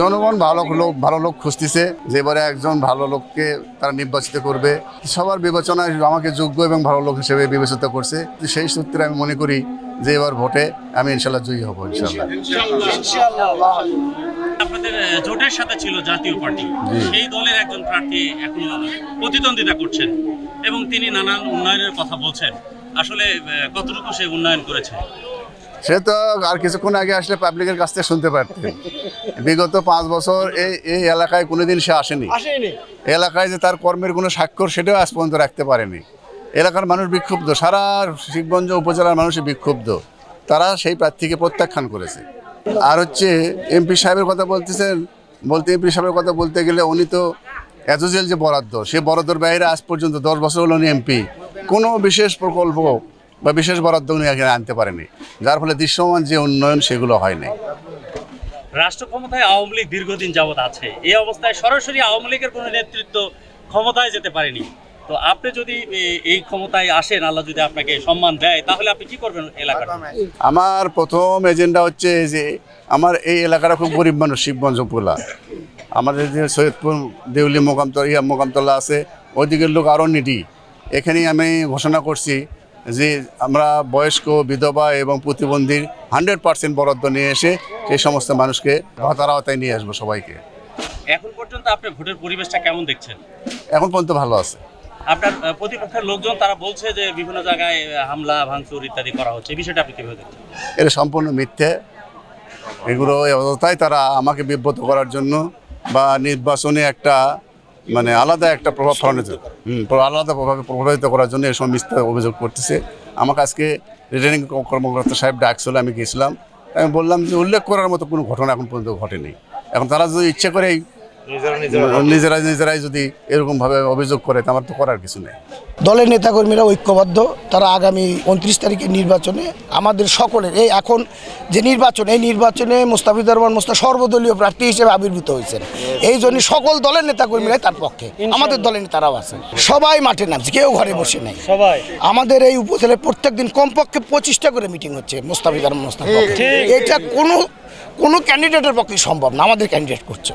জনগণ ভালো লোক ভালো লোক খুঁজতেছে যে এবারে একজন ভালো লোককে তারা নির্বাচিত করবে। সবার বিবেচনায় আমাকে যোগ্য এবং ভালো লোক হিসেবে বিবেচিত করছে। সেই সূত্রে আমি মনে করি যে এবার ভোটে আমি ইনশাল্লাহ জয়ী হব ইনশাল্লাহ। আপনাদের জোটের সাথে ছিল জাতীয় পার্টি। সেই দলের একজন প্রার্থী এখন প্রতিদ্বন্দ্বিতা করছেন এবং তিনি নানান উন্নয়নের কথা বলছেন। আসলে কতটুকু সে উন্নয়ন করেছে? সে তো আর কিছুক্ষণ আগে আসলে পাবলিকের কাছ থেকে শুনতে পারতেন। বিগত পাঁচ বছর এই এই এলাকায় কোনোদিন সে আসেনি। এলাকায় যে তার কর্মের কোনো স্বাক্ষর সেটাও আজ পর্যন্ত রাখতে পারেনি। এলাকার মানুষ বিক্ষুব্ধ সারা শিবগঞ্জ উপজেলার মানুষ বিক্ষুব্ধ। তারা সেই প্রার্থীকে প্রত্যাখ্যান করেছে। আর হচ্ছে এমপি সাহেবের কথা বলতেছেন বলতে এমপি সাহেবের কথা বলতে গেলে উনি তো এজুজেল যে বরাদ্দ সে বরাদ্দর বাইরে আজ পর্যন্ত দশ বছর হলো উনি এমপি। কোনো বিশেষ প্রকল্প বা বিশেষ বরাদ্দ উনি এখানে আনতে পারেনি। যার ফলে দৃশ্যমান যে উন্নয়ন সেগুলো হয়নি। রাষ্ট্র ক্ষমতায় আওয়ামী লীগ দীর্ঘদিন যাবৎ আছে। এই অবস্থায় সরাসরি আওয়ামী লীগের কোনো নেতৃত্ব ক্ষমতায় যেতে পারেনি। তো আপনি যদি এই ক্ষমতায় আসেন আল্লাহ যদি আপনাকে সম্মান দেয় তাহলে আপনি কি করবেন এলাকার? আমার প্রথম এজেন্ডা হচ্ছে যে আমার এই এলাকাটা খুব গরিব মানুষ শিবগঞ্জ উপজেলা। আমাদের যে সৈয়দপুর দেউলি মোকামতলা ইয়া মোকামতলা আছে ওইদিকের লোক আরও নিডি। এখানেই আমি ঘোষণা করছি যে আমরা বয়স্ক বিধবা এবং প্রতিবন্ধীর হান্ড্রেড পার্সেন্ট বরাদ্দ নিয়ে এসে সেই সমস্ত মানুষকে ভাতার আওতায় নিয়ে আসব সবাইকে। এখন পর্যন্ত আপনি ভোটের পরিবেশটা কেমন দেখছেন? এখন পর্যন্ত ভালো আছে। আপনার প্রতিপক্ষের লোকজন তারা বলছে যে বিভিন্ন জায়গায় হামলা ভাঙচুর ইত্যাদি করা হচ্ছে। এই বিষয়টা আপনি কীভাবে দেখছেন? এটা সম্পূর্ণ মিথ্যে। এগুলো অবস্থায় তারা আমাকে বিব্রত করার জন্য বা নির্বাচনে একটা মানে আলাদা একটা প্রভাব ফেলানোর জন্য। আলাদা প্রভাবে প্রভাবিত করার জন্য এসব মিথ্যা অভিযোগ করতেছে। আমাকে আজকে রিটার্নিং কর্মকর্তা সাহেব ডাকছিল, আমি গেছিলাম। আমি বললাম যে উল্লেখ করার মতো কোনো ঘটনা এখন পর্যন্ত ঘটেনি। এখন তারা যদি ইচ্ছে করেই নিজেরাই নিজেরাই যদি এরকমভাবে অভিযোগ করে আমার তো করার কিছু নেই। দলের নেতাকর্মীরা ঐক্যবদ্ধ তারা আগামী উনত্রিশ তারিখের নির্বাচনে আমাদের সকলের এই এখন যে নির্বাচন এই নির্বাচনে মুস্তাফিজুর রহমান মুস্তা সর্বদলীয় প্রার্থী হিসেবে আবির্ভূত হয়েছেন। এই জন্য সকল দলের নেতাকর্মীরাই তার পক্ষে আমাদের দলের নেতারাও আছেন। সবাই মাঠে নামছে কেউ ঘরে বসে নেই। সবাই। আমাদের এই উপজেলায় প্রত্যেক দিন কমপক্ষে পঁচিশটা করে মিটিং হচ্ছে মুস্তাফিজুর রহমান মুস্তাফ এটা কোনো কোনো ক্যান্ডিডেটের পক্ষে সম্ভব না আমাদের ক্যান্ডিডেট করছে।